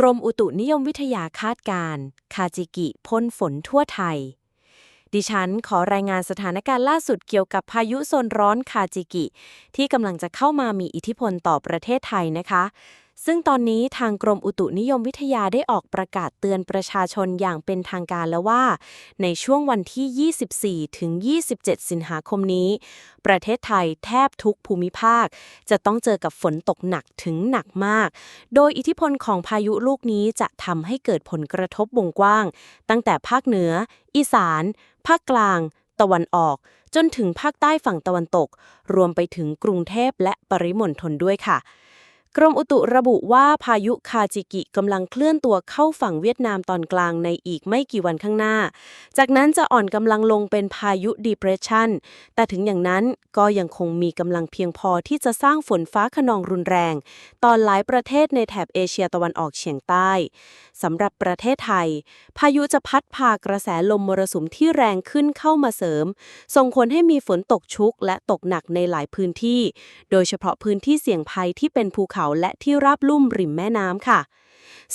กรมอุตุนิยมวิทยาคาดการ์คาจิกิพ่นฝนทั่วไทย ดิฉันขอรายงานสถานการณ์ล่าสุดเกี่ยวกับพายุโซนร้อนคาจิกิ ที่กำลังจะเข้ามามีอิทธิพลต่อประเทศไทยนะคะ ซึ่งตอนนี้ทางกรมอุตุนิยมวิทยาได้ออกประกาศเตือนประชาชนอย่างเป็นทางการแล้วว่า ในช่วงวันที่ 24 ถึง 27 สิงหาคมนี้ ประเทศไทยแทบทุกภูมิภาค จะต้องเจอกับฝนตกหนักถึงหนักมาก โดยอิทธิพลของพายุลูกนี้จะทำให้เกิดผลกระทบวงกว้าง ตั้งแต่ภาคเหนือ อีสาน ภาคกลาง ตะวันออกจนถึงภาคใต้ฝั่งตะวันตก รวมไปถึงกรุงเทพและปริมณฑลด้วยค่ะ กรมอุตุระบุว่าพายุคาจิกิกำลังเคลื่อนตัวเข้าฝั่งเวียดนามตอนกลางในอีกไม่กี่วันข้างหน้า จากนั้นจะอ่อนกำลังลงเป็นพายุ depression แต่ถึงอย่างนั้นก็ยังคงมีกำลังเพียงพอที่จะสร้างฝนฟ้าขนองรุนแรง ตอนหลายประเทศในแถบเอเชียตะวันออกเฉียงใต้สำหรับประเทศไทย พายุจะพัดพากระแสลมมรสุมที่แรงขึ้นเข้ามาเสริม ส่งผลให้มีฝนตกชุกและตกหนักในหลายพื้นที่ โดยเฉพาะพื้นที่เสี่ยงภัยที่เป็นภูเขาและที่ราบลุ่มริมแม่น้ำค่ะ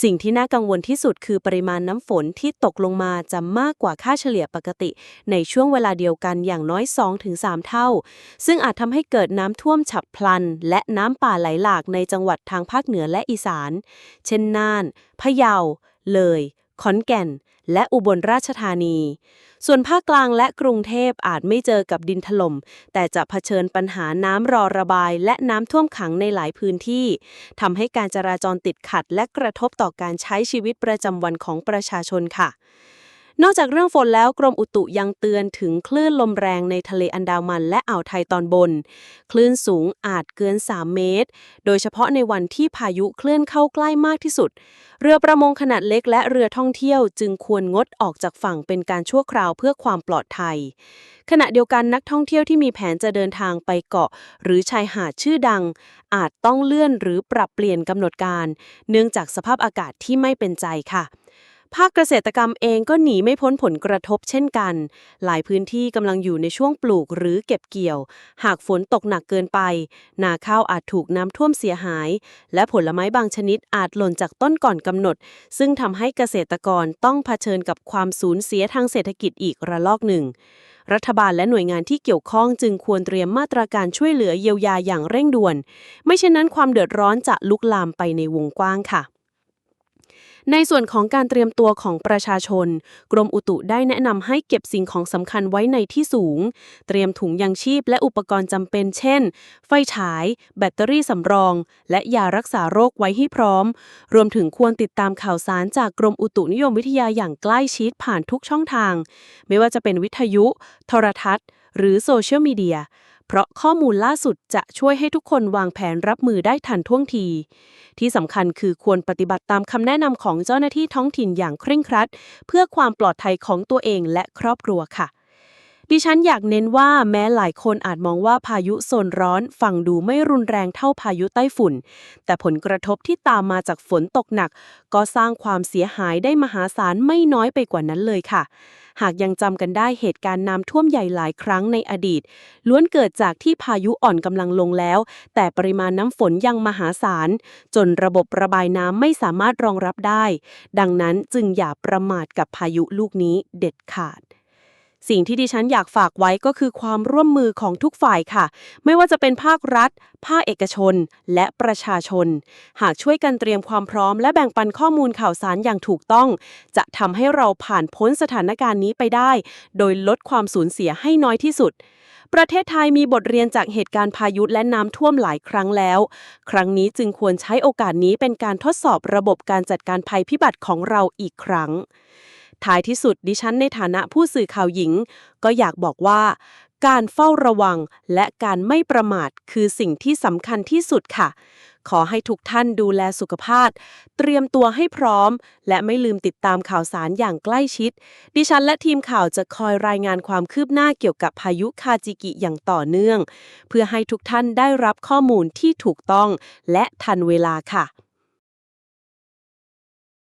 สิ่งที่น่ากังวลที่สุดคือปริมาณน้ำฝนที่ตกลงมาจะมากกว่าค่าเฉลี่ยปกติ ในช่วงเวลาเดียวกันอย่างน้อย 2-3 เท่า ซึ่งอาจทำให้เกิดน้ำท่วมฉับพลัน และน้ำป่าไหลหลากในจังหวัดทางภาคเหนือและอีสาน เช่นน่าน พะเยา เลย ขอนแก่น และอุบลราชธานี ส่วนภาคกลางและกรุงเทพอาจไม่เจอกับดินถล่ม แต่จะเผชิญปัญหาน้ำรอระบาย และน้ำท่วมขังในหลายพื้นที่ทำให้การจราจรติดขัด และกระทบต่อการใช้ชีวิตประจำวันของประชาชนค่ะ นอกจากเรื่องฝนแล้วกรมอุตุยังเตือนถึงคลื่นลมแรงในทะเลอันดามันและอ่าวไทยตอนบน คลื่นสูงอาจเกิน 3 เมตร โดยเฉพาะในวันที่พายุเคลื่อนเข้าใกล้มากที่สุด เรือประมงขนาดเล็กและเรือท่องเที่ยวจึงควรงดออกจากฝั่งเป็นการชั่วคราวเพื่อความปลอดภัย ขณะเดียวกันนักท่องเที่ยวที่มีแผนจะเดินทางไปเกาะ หรือชายหาดชื่อดัง อาจต้องเลื่อนหรือปรับเปลี่ยนกำหนดการ เนื่องจากสภาพอากาศที่ไม่เป็นใจค่ะ ภาคเกษตรกรรมเองก็หนีไม่พ้นผลกระทบเช่นกัน หลายพื้นที่กำลังอยู่ในช่วงปลูกหรือเก็บเกี่ยว หากฝนตกหนักเกินไป นาข้าวอาจถูกน้ำท่วมเสียหาย และผลไม้บางชนิดอาจหล่นจากต้นก่อนกำหนด ซึ่งทำให้เกษตรกรต้องเผชิญกับความสูญเสียทางเศรษฐกิจอีกระลอกหนึ่ง รัฐบาลและหน่วยงานที่เกี่ยวข้องจึงควรเตรียมมาตรการช่วยเหลือเยียวยาอย่างเร่งด่วน ไม่เช่นนั้นความเดือดร้อนจะลุกลามไปในวงกว้างค่ะ ในส่วนของการเตรียมตัวของประชาชน กรมอุตุได้แนะนำให้เก็บสิ่งของสำคัญไว้ในที่สูง เตรียมถุงยังชีพและอุปกรณ์จำเป็น เช่น ไฟฉาย แบตเตอรี่สำรอง และยารักษาโรคไว้ให้พร้อม รวมถึงควรติดตามข่าวสารจากกรมอุตุนิยมวิทยาอย่างใกล้ชิดผ่านทุกช่องทาง ไม่ว่าจะเป็นวิทยุ โทรทัศน์ หรือโซเชียลมีเดีย เพราะข้อมูลล่าสุดจะช่วยให้ทุกคนวางแผนรับมือได้ทันท่วงที ที่สำคัญคือควรปฏิบัติตามคำแนะนำของเจ้าหน้าที่ท้องถิ่นอย่างเคร่งครัด เพื่อความปลอดภัยของตัวเองและครอบครัวค่ะ ดิฉันอยากเน้นว่าแม้หลายคนอาจมองว่าพายุโซนร้อนฟังดูไม่รุนแรงเท่าพายุไต้ฝุ่น แต่ผลกระทบที่ตามมาจากฝนตกหนัก ก็สร้างความเสียหายได้มหาศาลไม่น้อยไปกว่านั้นเลยค่ะ หากยังจำกันได้เหตุการณ์น้ำท่วมใหญ่หลายครั้งในอดีต ล้วนเกิดจากที่พายุอ่อนกำลังลงแล้ว แต่ปริมาณน้ำฝนยังมหาศาล จนระบบระบายน้ำไม่สามารถรองรับได้ ดังนั้นจึงอย่าประมาทกับพายุลูกนี้เด็ดขาด สิ่งที่ดิฉันอยากฝากไว้ก็คือความร่วมมือของทุกฝ่ายค่ะ ไม่ว่าจะเป็นภาครัฐ ภาคเอกชน และประชาชน หากช่วยกันเตรียมความพร้อม และแบ่งปันข้อมูลข่าวสารอย่างถูกต้อง จะทำให้เราผ่านพ้นสถานการณ์นี้ไปได้ โดยลดความสูญเสียให้น้อยที่สุด ประเทศไทยมีบทเรียนจากเหตุการณ์พายุและน้ำท่วมหลายครั้งแล้ว ครั้งนี้จึงควรใช้โอกาสนี้เป็นการทดสอบระบบการจัดการภัยพิบัติของเราอีกครั้ง ท้ายที่สุดดิฉันในฐานะผู้สื่อข่าวหญิง ก็อยากบอกว่า การเฝ้าระวังและการไม่ประมาทคือสิ่งที่สำคัญที่สุดค่ะ ขอให้ทุกท่านดูแลสุขภาพ เตรียมตัวให้พร้อม และไม่ลืมติดตามข่าวสารอย่างใกล้ชิด ดิฉันและทีมข่าวจะคอยรายงานความคืบหน้าเกี่ยวกับพายุคาจิกิอย่างต่อเนื่อง เพื่อให้ทุกท่านได้รับข้อมูลที่ถูกต้อง และทันเวลาค่ะ